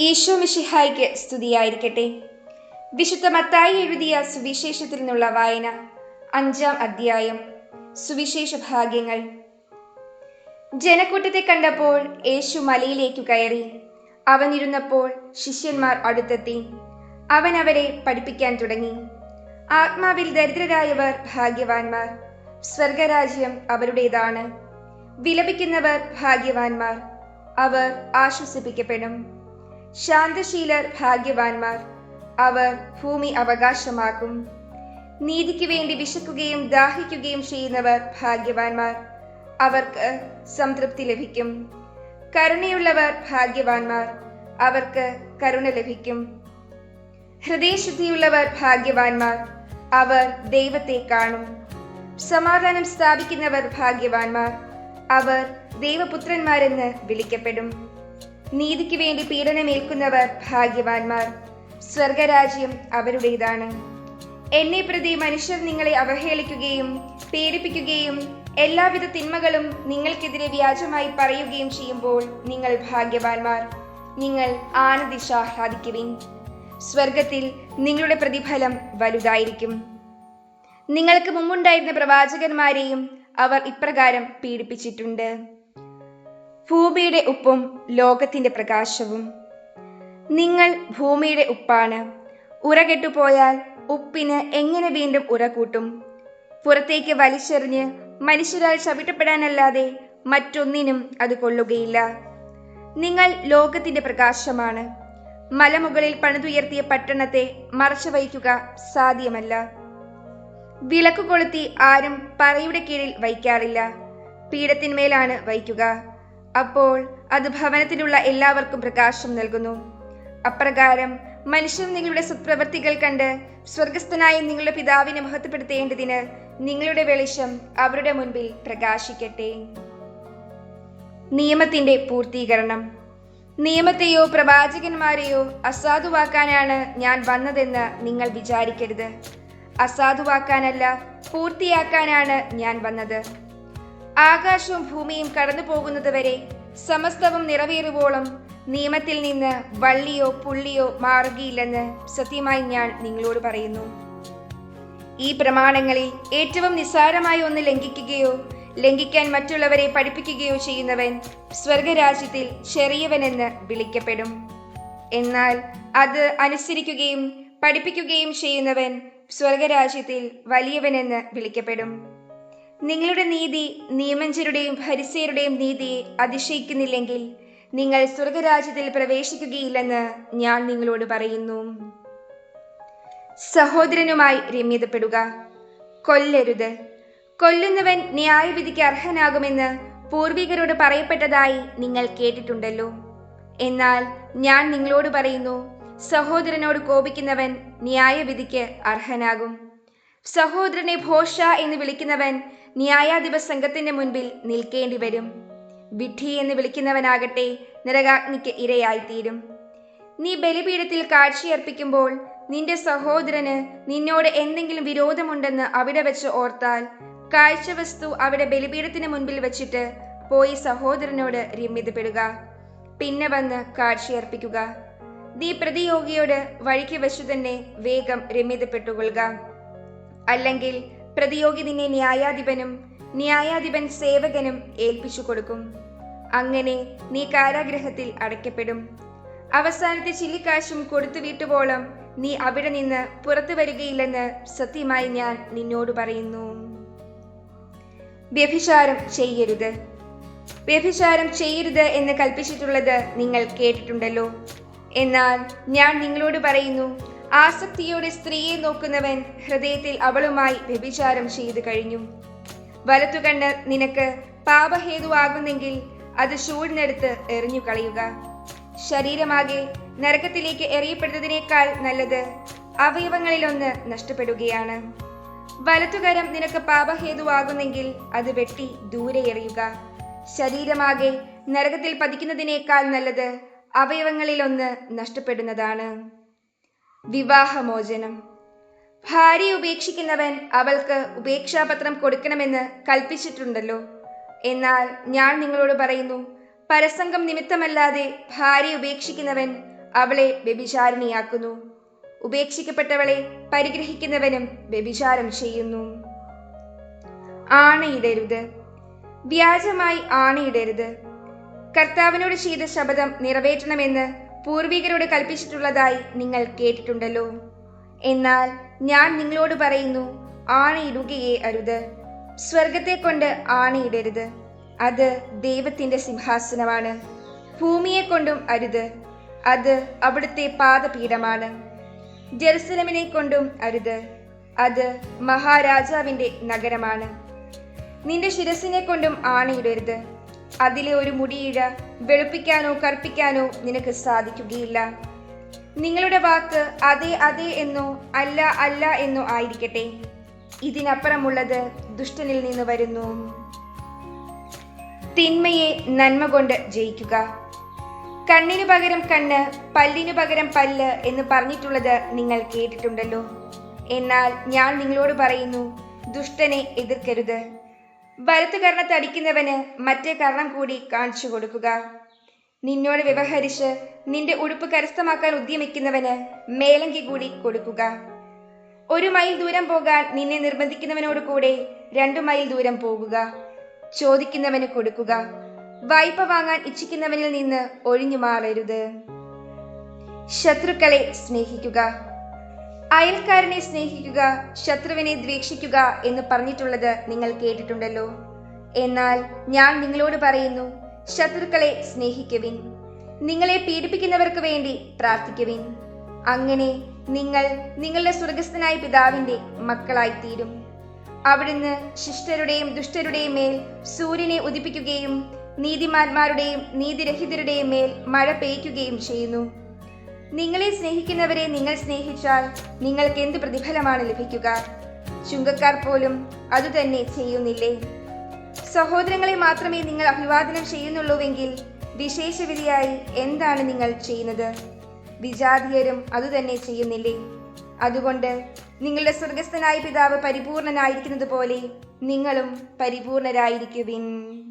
ഈശോ മിഷിഹായിക്ക് സ്തുതിയായിരിക്കട്ടെ. വിശുദ്ധ മത്തായി എഴുതിയ സുവിശേഷത്തിൽ നിന്നുള്ള വായന അഞ്ചാം അധ്യായം സുവിശേഷ ഭാഗ്യങ്ങൾ. ജനക്കൂട്ടത്തെ കണ്ടപ്പോൾ യേശു മലയിലേക്ക് കയറി. അവനിരുന്നപ്പോൾ ശിഷ്യന്മാർ അടുത്തെത്തി. അവൻ അവരെ പഠിപ്പിക്കാൻ തുടങ്ങി. ആത്മാവിൽ ദരിദ്രരായവർ ഭാഗ്യവാന്മാർ സ്വർഗരാജ്യം അവരുടേതാണ്. വിലപിക്കുന്നവർ ഭാഗ്യവാന്മാർ അവർ ആശ്വസിപ്പിക്കപ്പെടും. ശാന്തശീലർ ഭാഗ്യവാന്മാർ. അവർ ഭൂമി അവകാശമാക്കും. നീതിക്ക് വേണ്ടി വിശക്കുകയും ദാഹിക്കുകയും ചെയ്യുന്നവർ ഭാഗ്യവാന്മാർ. അവർക്ക് സംതൃപ്തി ലഭിക്കും. കരുണയുള്ളവർ ഭാഗ്യവാന്മാർ. അവർക്ക് കരുണ ലഭിക്കും. ഹൃദയശുദ്ധിയുള്ളവർ ഭാഗ്യവാന്മാർ. അവർ ദൈവത്തെ കാണും. സമാധാനം സ്ഥാപിക്കുന്നവർ ഭാഗ്യവാന്മാർ. അവർ ദൈവപുത്രന്മാരെന്ന് വിളിക്കപ്പെടും. നീതിക്ക് വേണ്ടി പീഡനമേൽക്കുന്നവർ ഭാഗ്യവാന്മാർ. സ്വർഗരാജ്യം അവരുടേതാണ്. എന്നെ പ്രതി മനുഷ്യർ നിങ്ങളെ അവഹേളിക്കുകയും പീഡിപ്പിക്കുകയും എല്ലാവിധ തിന്മകളും നിങ്ങൾക്കെതിരെ വ്യാജമായി പറയുകയും ചെയ്യുമ്പോൾ നിങ്ങൾ ഭാഗ്യവാന്മാർ. നിങ്ങൾ ആനന്ദിച്ചാഹ്ലാദിക്കുവിൻ സ്വർഗത്തിൽ നിങ്ങളുടെ പ്രതിഫലം വലുതായിരിക്കും. നിങ്ങൾക്ക് മുമ്പുണ്ടായിരുന്ന പ്രവാചകന്മാരെയും അവർ ഇപ്രകാരം പീഡിപ്പിച്ചിട്ടുണ്ട്. ഭൂമിയുടെ ഉപ്പും ലോകത്തിന്റെ പ്രകാശവും. നിങ്ങൾ ഭൂമിയുടെ ഉപ്പാണ്. ഉറകെട്ടുപോയാൽ ഉപ്പിന് എങ്ങനെ വീണ്ടും ഉറ കൂട്ടും? പുറത്തേക്ക് വലിച്ചെറിഞ്ഞ് മനുഷ്യരാൽ ചവിട്ടപ്പെടാനല്ലാതെ മറ്റൊന്നിനും അത് കൊള്ളുകയില്ല. നിങ്ങൾ ലോകത്തിന്റെ പ്രകാശമാണ്. മലമുകളിൽ പണിതുയർത്തിയ പട്ടണത്തെ മറച്ചു വയ്ക്കുക സാധ്യമല്ല. വിളക്ക് കൊളുത്തി ആരും പറയുടെ കീഴിൽ വയ്ക്കാറില്ല. പീഠത്തിന്മേലാണ് വയ്ക്കുക. അപ്പോൾ അത് ഭവനത്തിലുള്ള എല്ലാവർക്കും പ്രകാശം നൽകുന്നു. അപ്രകാരം മനുഷ്യൻ നിങ്ങളുടെ സുപ്രവൃത്തികൾ കണ്ട് സ്വർഗസ്ഥനായ നിങ്ങളുടെ പിതാവിനെ മഹത്വപ്പെടുത്തേണ്ടതിന് നിങ്ങളുടെ വെളിച്ചം അവരുടെ മുൻപിൽ പ്രകാശിക്കട്ടെ. നിയമത്തിന്റെ പൂർത്തീകരണം. നിയമത്തെയോ പ്രവാചകന്മാരെയോ അസാധുവാക്കാനാണ് ഞാൻ വന്നതെന്ന് നിങ്ങൾ വിചാരിക്കരുത്. അസാധുവാക്കാനല്ല പൂർത്തിയാക്കാനാണ് ഞാൻ വന്നത്. ആകാശവും ഭൂമിയും കടന്നു പോകുന്നത് വരെ സമസ്തവും നിറവേറുവോളം നിയമത്തിൽ നിന്ന് വള്ളിയോ പുള്ളിയോ മാറുകയില്ലെന്ന് സത്യമായി ഞാൻ നിങ്ങളോട് പറയുന്നു. ഈ പ്രമാണങ്ങളിൽ ഏറ്റവും നിസ്സാരമായ ഒന്ന് ലംഘിക്കുകയോ ലംഘിക്കാൻ മറ്റുള്ളവരെ പഠിപ്പിക്കുകയോ ചെയ്യുന്നവൻ സ്വർഗരാജ്യത്തിൽ ചെറിയവനെന്ന് വിളിക്കപ്പെടും. എന്നാൽ അത് അനുസരിക്കുകയും പഠിപ്പിക്കുകയും ചെയ്യുന്നവൻ സ്വർഗരാജ്യത്തിൽ വലിയവനെന്ന് വിളിക്കപ്പെടും. നിങ്ങളുടെ നീതി നിയമഞ്ചരുടെയും ഭരിസയരുടെയും നീതിയെ അതിശയിക്കുന്നില്ലെങ്കിൽ നിങ്ങൾ സ്വർഗരാജ്യത്തിൽ പ്രവേശിക്കുകയില്ലെന്ന് ഞാൻ നിങ്ങളോട് പറയുന്നു. സഹോദരനുമായി രമ്യതപ്പെടുക. കൊല്ലരുത്. കൊല്ലുന്നവൻ ന്യായവിധിക്ക് അർഹനാകുമെന്ന് പൂർവികരോട് പറയപ്പെട്ടതായി നിങ്ങൾ കേട്ടിട്ടുണ്ടല്ലോ. എന്നാൽ ഞാൻ നിങ്ങളോട് പറയുന്നു സഹോദരനോട് കോപിക്കുന്നവൻ ന്യായവിധിക്ക് അർഹനാകും. സഹോദരനെ ഭോഷ എന്ന് വിളിക്കുന്നവൻ ന്യായാധിപ സംഘത്തിന്റെ മുൻപിൽ നിൽക്കേണ്ടി വരും വിഡ്ഢി എന്ന് വിളിക്കുന്നവനാകട്ടെ നരകാഗ്നിക്ക് ഇരയായിത്തീരും. നീ ബലിപീഠത്തിൽ കാഴ്ചയർപ്പിക്കുമ്പോൾ നിന്റെ സഹോദരന് നിന്നോട് എന്തെങ്കിലും വിരോധമുണ്ടെന്ന് അവിടെ വെച്ച് ഓർത്താൽ കാഴ്ചവസ്തു അവിടെ ബലിപീഠത്തിന് മുൻപിൽ വെച്ചിട്ട് പോയി സഹോദരനോട് രമ്യതപ്പെടുക. പിന്നെ വന്ന് കാഴ്ചയർപ്പിക്കുക. നീ പ്രതിയോഗിയോട് വഴിക്ക് വെച്ചു തന്നെ വേഗം രമ്യതപ്പെട്ടുകൊള്ളുക. അല്ലെങ്കിൽ പ്രതിയോഗി നിന്നെ ന്യായാധിപനും ന്യായാധിപൻ സേവകനും ഏൽപ്പിച്ചു കൊടുക്കും. അങ്ങനെ നീ കാരാഗ്രഹത്തിൽ അടയ്ക്കപ്പെടും. അവസാനത്തെ ചില്ലിക്കാശും കൊടുത്തു വീട്ടുവോളം നീ അവിടെ നിന്ന് പുറത്തു വരികയില്ലെന്ന് സത്യമായി ഞാൻ നിന്നോട് പറയുന്നു. വ്യഭിചാരം ചെയ്യരുത്. വ്യഭിചാരം ചെയ്യരുത് എന്ന് കൽപ്പിച്ചിട്ടുള്ളത് നിങ്ങൾ കേട്ടിട്ടുണ്ടല്ലോ. എന്നാൽ ഞാൻ നിങ്ങളോട് പറയുന്നു ആസക്തിയോടെ സ്ത്രീയെ നോക്കുന്നവൻ ഹൃദയത്തിൽ അവളുമായി വ്യഭിചാരം ചെയ്തു കഴിഞ്ഞു. വലത്തുകണ്ണ് നിനക്ക് പാപഹേതുവാകുന്നെങ്കിൽ അത് ചൂടിനെടുത്ത് എറിഞ്ഞു കളയുക. ശരീരമാകെ നരകത്തിലേക്ക് എറിയപ്പെടുന്നതിനേക്കാൾ നല്ലത് അവയവങ്ങളിലൊന്ന് നഷ്ടപ്പെടുകയാണ്. വലത്തുകരം നിനക്ക് പാപഹേതുവാകുന്നെങ്കിൽ അത് വെട്ടി ദൂരെ എറിയുക. ശരീരമാകെ നരകത്തിൽ പതിക്കുന്നതിനേക്കാൾ നല്ലത് അവയവങ്ങളിലൊന്ന് നഷ്ടപ്പെടുന്നതാണ്. വിവാഹമോചനം. ഭാര്യ ഉപേക്ഷിക്കുന്നവൻ അവൾക്ക് ഉപേക്ഷാപത്രം കൊടുക്കണമെന്ന് കൽപ്പിച്ചിട്ടുണ്ടല്ലോ. എന്നാൽ ഞാൻ നിങ്ങളോട് പറയുന്നു പരസംഗം നിമിത്തമല്ലാതെ ഭാര്യ ഉപേക്ഷിക്കുന്നവൻ അവളെ വ്യഭിചാരിണിയാക്കുന്നു. ഉപേക്ഷിക്കപ്പെട്ടവളെ പരിഗ്രഹിക്കുന്നവനും വ്യഭിചാരം ചെയ്യുന്നു. ആണയിടരുത്. വ്യാജമായി ആണയിടരുത്. കർത്താവിനോട് ചെയ്ത ശപഥം നിറവേറ്റണമെന്ന് പൂർവികരോട് കൽപ്പിച്ചിട്ടുള്ളതായി നിങ്ങൾ കേട്ടിട്ടുണ്ടല്ലോ. എന്നാൽ ഞാൻ നിങ്ങളോട് പറയുന്നു ആണയിടുകയേ അരുത്. സ്വർഗത്തെ കൊണ്ട് ആണയിടരുത് അത് ദൈവത്തിന്റെ സിംഹാസനമാണ്. ഭൂമിയെ കൊണ്ടും അരുത്. അത് അവിടുത്തെ പാദപീഠമാണ്. ജെറുസലമിനെ കൊണ്ടും അരുത്. അത് മഹാരാജാവിന്റെ നഗരമാണ്. നിന്റെ ശിരസിനെ കൊണ്ടും ആണയിടരുത് അതിലെ ഒരു മുടിയിഴ വെളുപ്പിക്കാനോ കറുപ്പിക്കാനോ നിനക്ക് സാധിക്കുകയില്ല. നിങ്ങളുടെ വാക്ക് അതെ അതെ എന്നോ അല്ല അല്ല എന്നോ ആയിരിക്കട്ടെ. ഇതിനപ്പുറമുള്ളത് ദുഷ്ടനിൽ നിന്ന് വരുന്നു. തിന്മയെ നന്മ കൊണ്ട് ജയിക്കുക. കണ്ണിനു പകരം കണ്ണ് പല്ലിനു പകരം പല്ല് എന്ന് പറഞ്ഞിട്ടുള്ളത് നിങ്ങൾ കേട്ടിട്ടുണ്ടല്ലോ. എന്നാൽ ഞാൻ നിങ്ങളോട് പറയുന്നു ദുഷ്ടനെ എതിർക്കരുത്. വലത്ത് കർണത്തടിക്കുന്നവന് മറ്റേ കർണം കൂടി കാണിച്ചു കൊടുക്കുക. നിന്നോട് വ്യവഹരിച്ച് നിന്റെ ഉടുപ്പ് കരസ്ഥമാക്കാൻ ഉദ്യമിക്കുന്നവന് മേലങ്കി കൂടി കൊടുക്കുക. ഒരു മൈൽ ദൂരം പോകാൻ നിന്നെ നിർബന്ധിക്കുന്നവനോട് കൂടെ രണ്ടു മൈൽ ദൂരം പോകുക. ചോദിക്കുന്നവന് കൊടുക്കുക. വായ്പ വാങ്ങാൻ ഇച്ഛിക്കുന്നവനിൽ നിന്ന് ഒഴിഞ്ഞു മാറരുത്. ശത്രുക്കളെ സ്നേഹിക്കുക. അയൽക്കാരനെ സ്നേഹിക്കുക ശത്രുവിനെ ദ്വേഷിക്കുക എന്ന് പറഞ്ഞിട്ടുള്ളത് നിങ്ങൾ കേട്ടിട്ടുണ്ടല്ലോ. എന്നാൽ ഞാൻ നിങ്ങളോട് പറയുന്നു ശത്രുക്കളെ സ്നേഹിക്കുവിൻ. നിങ്ങളെ പീഡിപ്പിക്കുന്നവർക്ക് വേണ്ടി പ്രാർത്ഥിക്കുവിൻ. അങ്ങനെ നിങ്ങൾ നിങ്ങളുടെ സ്വർഗസ്ഥനായ പിതാവിന്റെ മക്കളായി തീരും അവിടുന്ന് ശിഷ്ടരുടെയും ദുഷ്ടരുടെയും മേൽ സൂര്യനെ ഉദിപ്പിക്കുകയും നീതിമാന്മാരുടെയും നീതിരഹിതരുടെയും മേൽ മഴ പെയ്യ്ക്കുകയും ചെയ്യുന്നു. നിങ്ങളെ സ്നേഹിക്കുന്നവരെ നിങ്ങൾ സ്നേഹിച്ചാൽ നിങ്ങൾക്ക് എന്ത് പ്രതിഫലമാണ് ലഭിക്കുക? ചുങ്കക്കാർ പോലും അതുതന്നെ ചെയ്യുന്നില്ലേ? സഹോദരങ്ങളെ മാത്രമേ നിങ്ങൾ അഭിവാദനം ചെയ്യുന്നുള്ളൂവെങ്കിൽ വിശേഷവിധിയായി എന്താണ് നിങ്ങൾ ചെയ്യുന്നത്? വിജാതീയരും അതുതന്നെ ചെയ്യുന്നില്ലേ? അതുകൊണ്ട് നിങ്ങളുടെ സ്വർഗസ്ഥനായ പിതാവ് പരിപൂർണനായിരിക്കുന്നത് പോലെ നിങ്ങളും പരിപൂർണരായിരിക്കുവിൻ.